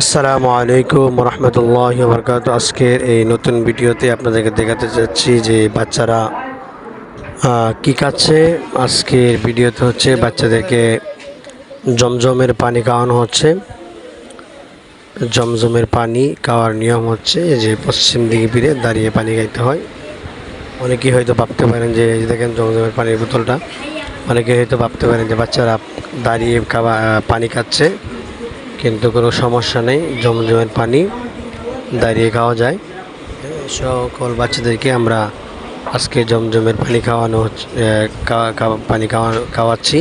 আসসালামু আলাইকুম রহমতুল্লাহ বরকাত আজকের এই নতুন ভিডিওতে আপনাদেরকে দেখাতে চাচ্ছি যে বাচ্চারা কি খাচ্ছে। আজকের ভিডিওতে হচ্ছে বাচ্চাদেরকে জমজমের পানি খাওয়ানো হচ্ছে। জমজমের পানি খাওয়ার নিয়ম হচ্ছে যে পশ্চিম দিকে ফিরে দাঁড়িয়ে পানি খাইতে হয়। অনেকেই হয়তো ভাবতে পারেন যে যে দেখেন জমজমের পানির বোতলটা। অনেকে হয়তো ভাবতে পারেন যে বাচ্চারা দাঁড়িয়ে খাওয়া পানি খাচ্ছে। কিন্তু কোনো সমস্যা নেই, জমজমের পানি দাঁড়িয়ে খাওয়া যায়। সকল বাচ্চাদেরকে আমরা আজকে জমজমের পানি খাওয়ানো পানি খাওয়া, খাওয়াচ্ছি।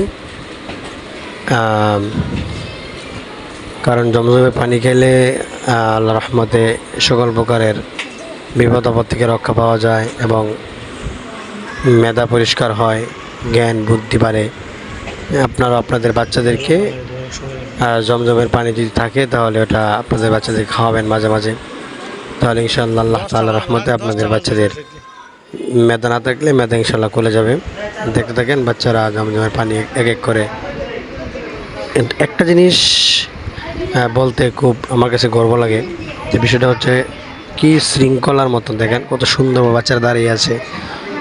কারণ জমজমের পানি খেলে আল্লাহ রহমতে সকল প্রকারের বিপদ আপদ থেকে রক্ষা পাওয়া যায় এবং মেধা পরিষ্কার হয়, জ্ঞান, বুদ্ধি বাড়ে। আপনারা আপনাদের বাচ্চাদেরকে জমজমের পানি যদি থাকে, তাহলে ওটা আপনাদের বাচ্চাদের খাওয়াবেন মাঝে মাঝে তাহলে ইনশাআল্লাহ আল্লাহ তাল্লাহ রহমতে আপনাদের বাচ্চাদের মেদা না থাকলে মেদা ইনশাল্লাহ খুলে যাবে। দেখতে থাকেন বাচ্চারা জমজমের পানি এক এক করে। একটা জিনিস বলতে খুব আমার কাছে গর্ব লাগে, যে বিষয়টা হচ্ছে কি শৃঙ্খলার মতন। দেখেন কত সুন্দরভাবে বাচ্চারা দাঁড়িয়ে আছে,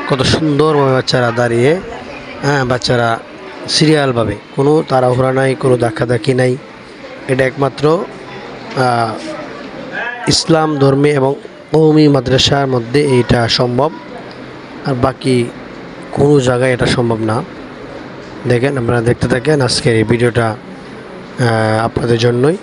কত সুন্দরভাবে বাচ্চারা দাঁড়িয়ে হ্যাঁ বাচ্চারা সিরিয়ালভাবে। কোনো তাড়াহুড়া নাই, কোনো ধাক্কাধাক্কি নাই। এটা একমাত্র ইসলাম ধর্মে এবং কৌমি মাদ্রাসার মধ্যে এইটা সম্ভব। আর বাকি কোনো জায়গায় এটা সম্ভব না। দেখেন, আপনারা দেখতে থাকেন আজকের এই ভিডিওটা আপনাদের জন্যই।